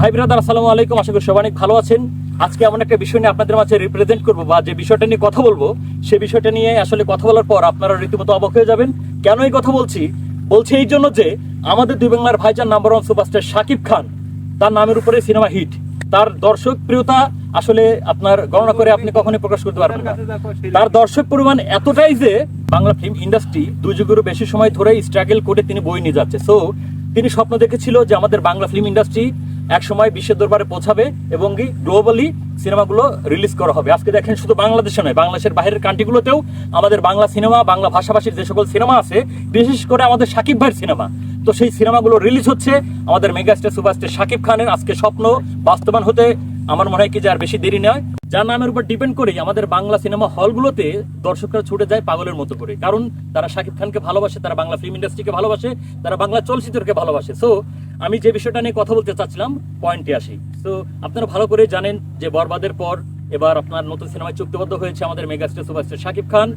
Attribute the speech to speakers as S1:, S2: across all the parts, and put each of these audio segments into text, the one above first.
S1: ভাই ব্রাদার, আসসালামু আলাইকুম। আশা করি সবাই অনেক ভালো আছেন। আজকে এমন একটা বিষয় নিয়ে আপনাদের মাঝে রিপ্রেজেন্ট করব বা যে বিষয়টা নিয়ে কথা বলব, সে বিষয়টা নিয়ে আসলে কথা বলার পর আপনারা রীতিমতো অবাক হয়ে যাবেন। কেন এই কথা বলছি? বলছি এই জন্য যে আমাদের দুই বাংলার ভাইজান number one superstar Shakib Khan, তার নামের উপরে সিনেমা হিট। তার দর্শক প্রিয়তা আসলে আপনার গণনা করে আপনি কখনোই প্রকাশ করতে পারবেন না। তার দর্শক পরিমাণ এতটাই যে বাংলা ফিল্ম ইন্ডাস্ট্রি দুই যুগেরও বেশি সময় ধরে স্ট্রাগল করে তিনি বই নিয়ে যাচ্ছে। সো তিনি স্বপ্ন দেখেছিল যে আমাদের বাংলা ফিল্ম ইন্ডাস্ট্রি এক সময় বিশ্বের দরবারে পৌঁছাবে এবং গ্লোবালি সিনেমাগুলো রিলিজ করা হবে। আজকে দেখেন শুধু বাংলাদেশে নয়, বাংলাদেশের বাইরের কান্ট্রিগুলোতেও আমাদের বাংলা সিনেমা, বাংলা ভাষাভাষীর যে সকল সিনেমা আছে, বিশেষ করে আমাদের সাকিব ভাইয়ের সিনেমা, তো সেই সিনেমাগুলো রিলিজ হচ্ছে। আমাদের মেগাস্টার সুপারস্টার সাকিব খানের আজকে স্বপ্ন বাস্তবায়ন হতে আমার মনে হয় কি যে আর বেশি দেরি নয়। যার নামের উপর ডিপেন্ড করেই আমাদের বাংলা সিনেমা হলগুলোতে দর্শকরা ছুটে যায় পাগলের মতো করে। কারণ তারা শাকিব খানকে ভালোবাসে, তারা বাংলা ফিল্ম ইন্ডাস্ট্রিকে ভালোবাসে, তারা বাংলা চলচ্চিত্রকে ভালোবাসে। সো আমি যে বিষয়টা নিয়ে কথা বলতে চাচ্ছিলাম পয়েন্টে আসি। তো আপনারা ভালো করে জানেন যে বরবাদের পর এবার আপনার নতুন সিনেমায় চুক্তিবদ্ধ হয়েছে আমাদের মেগাস্টার সুপারস্টার শাকিব খান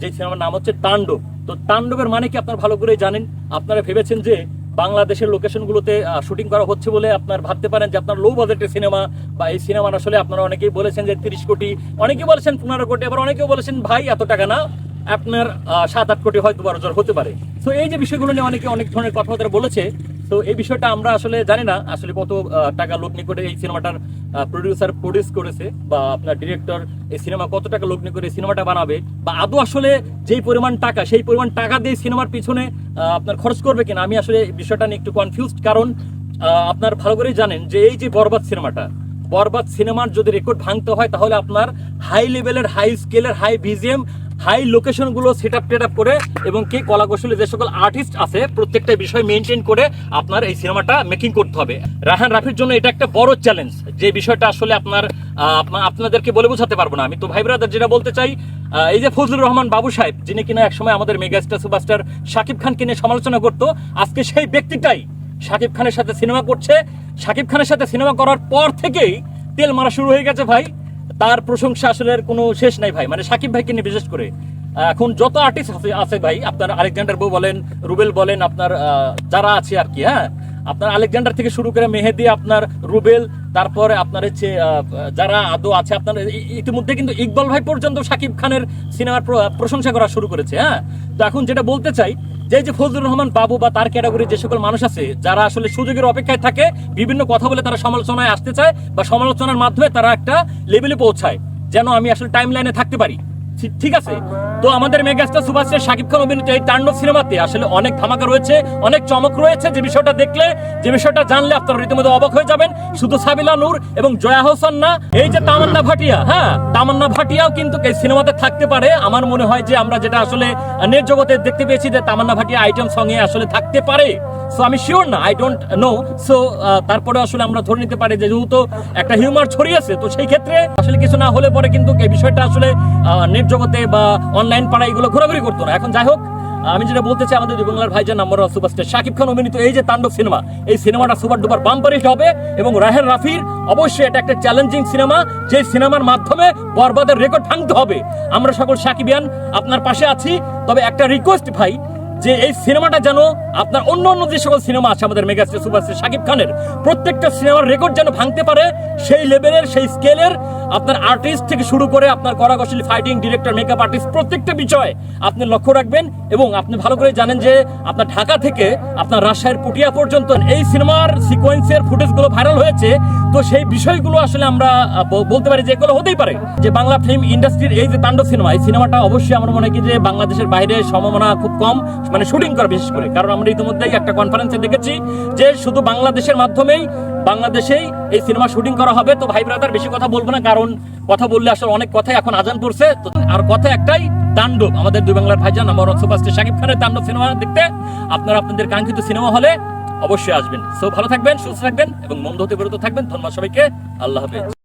S1: যে সিনেমার নাম হচ্ছে তাণ্ডব। তো তাণ্ডবের মানে কি আপনারা ভালো করে জানেন? আপনারা ভেবেছেন যে বাংলাদেশের লোকেশনগুলোতে শুটিং করা হচ্ছে বলে আপনার ভাবতে পারেন যে আপনার লো বাজেটের সিনেমা বা এই সিনেমা আসলে আপনারা অনেকেই বলেছেন যে তিরিশ কোটি, অনেকেই বলেছেন পনেরো কোটি, আবার অনেকেও বলেছেন, ভাই, এত টাকা না, আপনার সাত, আট কোটি হয়তো বারো হতে পারে। তো এই যে বিষয়গুলো নিয়ে অনেকে অনেক ধরনের কথাবার্তা বলেছে তো এই বিষয়টা আমরা আসলে জানি না। আসলে কত টাকা লগ্নি করে এই সিনেমাটার প্রডিউসার প্রডিউস করেছে বা আপনার ডিরেক্টর এই সিনেমা কত টাকা লগ্নি করে সিনেমাটা বানাবে বা আদৌ আসলে যেই পরিমাণ টাকা, সেই পরিমাণ টাকা দিয়ে সিনেমার পিছনে আপনার খরচ করবে কিনা, আমি আসলে বিষয়টা নিয়ে একটু কনফিউজড কারণ আপনার ভালো করেই জানেন যে এই যে বরবাদ সিনেমাটা, বরবাদ সিনেমার যদি রেকর্ড ভাঙতে হয় তাহলে আপনার হাই লেভেলের হাই স্কেলের হাই বিজিএম হাই লোকেশনগুলো সেট আপ টেট আপ করে এবং কি কলা কৌশলী যে সকল আর্টিস্ট আছে, প্রত্যেকটা বিষয় মেনটেন করে আপনার এই সিনেমাটা মেকিং করতে হবে। রাহান, রাফির জন্য এটা একটা বড় চ্যালেঞ্জ যে বিষয়টা আসলে আপনার আপনাদেরকে বলে বোঝাতে পারব না। আমি তো ভাই ব্রাদার যেটা বলতে চাই এই যে ফজলুর রহমান বাবু সাহেব, যিনি কিনা একসময় আমাদের মেগাস্টার সুপারস্টার শাকিব খানকে নিয়ে সমালোচনা করতো, আজকে সেই ব্যক্তিটাই শাকিব খানের সাথে সিনেমা করছে। শাকিব খানের সাথে সিনেমা করার পর থেকেই তেল মারা শুরু হয়ে গেছে ভাই। তার প্রশংসা আসলে কোনো শেষ নাই ভাই। মানে শাকিব ভাইকে নিয়ে বিশেষ করে। এখন যত আর্টিস্ট আছে ভাই, আপনার আলেকজান্ডার বউ বলেন, রুবেল বলেন, আপনার যারা আছে আর কি হ্যাঁ? আপনার আলেকজান্ডার থেকে শুরু করে মেহেদি, আপনার রুবেল, তারপরে আপনার হচ্ছে যারা আদৌ আছে, আপনার ইতিমধ্যে কিন্তু ইকবাল ভাই পর্যন্ত সাকিব খানের সিনেমার প্রশংসা করা শুরু করেছে হ্যাঁ? তো এখন যেটা বলতে চাই যে যে ফজলুর রহমান বাবু বা তার ক্যাটাগরির যে সকল মানুষ আছে, যারা আসলে সুযোগের অপেক্ষায় থাকে, বিভিন্ন কথা বলে তারা সমালোচনায় আসতে চায় বা সমালোচনার মাধ্যমে তারা একটা লেভেলে পৌঁছায়, যেন আমি আসলে টাইম লাইনে থাকতে পারি। ঠিক- আছে? তো আমাদের মেগাস্টার সুভাষের শাকিব খান অভিনীত এই তাণ্ডব সিনেমাতে আসলে অনেক ধামাকা রয়েছে, অনেক চমক রয়েছে। যে বিষয়টা দেখলে, যে বিষয়টা জানলে আপনারা রীতিমতো অবাক হয়ে যাবেন। শুধু সাবিলা নূর এবং জয়া হোসেন না, এই যে তামান্না ভাটিয়া হ্যাঁ তামান্না ভাটিয়াও কিন্তু এই সিনেমাতে থাকতে পারে। আমার মনে হয় যে আমরা যেটা আসলে নেট জগতে দেখতে পেয়েছি যে তামান্না ভাটিয়া আইটেম সঙ্গে আসলে থাকতে পারে। সো আমি শিওর না আই ডোন্ট নো সো তারপরে আসলে আমরা ধরে নিতে পারি যে যেহেতু একটা হিউমার ছড়িয়েছে তো সেই ক্ষেত্রে আসলে কিছু না হলে পরে কিন্তু এই বিষয়টা আসলে নেট জগতে বা অনলাইন পাড়ায় এগুলো ঘোরাঘুরি করতো না। এখন যাই হোক আমি যেটা বলতে চাই, আমাদের ভাইজান number one superstar Shakib Khan অভিনীত এই যে তাণ্ডব সিনেমা এই সিনেমাটা সুপার ডুপার বাম্পার হবে এবং রাহের রাফির অবশ্যই এটা একটা চ্যালেঞ্জিং সিনেমা যে সিনেমার মাধ্যমে বরবাদের রেকর্ড ভাঙতে হবে। আমরা সকল সাকিবিয়ান আপনার পাশে আছি, তবে একটা রিকোয়েস্ট ভাই যে এই সিনেমাটা যেন আপনার অন্য অন্য যে সকল সিনেমা আছে আমাদের মেগাস্টার সুপারস্টার শাকিব খানের, প্রত্যেকটা সিনেমার রেকর্ড যেন ভাঙতে পারে, সেই লেভেলের সেই স্কেলের আপনার আর্টিস্ট থেকে শুরু করে আপনার কড়াকৌশলী ফাইটিং ডিরেক্টর মেকআপ আর্টিস্ট প্রত্যেকটা বিষয় আপনি লক্ষ্য রাখবেন এবং আপনি ভালো করে জানেন যে আপনার ঢাকা থেকে আপনার রাজশাহীর পুটিয়া পর্যন্ত এই সিনেমার সিকোয়েন্সের ফুটেজগুলো ভাইরাল হয়েছে। তো সেই বিষয়গুলো আসলে আমরা বলতে পারি যে এগুলো হতেই পারে। যে বাংলা ফিল্ম ইন্ডাস্ট্রির এই যে তাণ্ডব সিনেমা, এই সিনেমাটা অবশ্যই আমার মনে হয় যে বাংলাদেশের বাইরে সম্ভাবনা খুব কম। মানে শুটিং করা বিশেষ করে। কারণ আমরা ইতিমধ্যেই একটা কনফারেন্সে দেখেছি যে শুধু বাংলাদেশের মাধ্যমেই, বাংলাদেশেই এই সিনেমা শুটিং করা হবে। তো ভাই ব্রাদার বেশি কথা বলব না, কারণ কথা বললে আসলে অনেক কথাই এখন আজান পড়ছে। আর কথা একটাই, তাণ্ডব। আমাদের দুই বাংলার ভাইজান আমার সুপারস্টার শাকিব খানের তাণ্ডব সিনেমা দেখতে। আপনারা, আপনাদের কাঙ্ক্ষিত সিনেমা হলে অবশ্যই আসবেন। সো ভালো থাকবেন, সুস্থ থাকবেন এবং মন্দ হতে বিরত থাকবেন। ধন্যবাদ সবাইকে। আল্লাহ হাফেজ।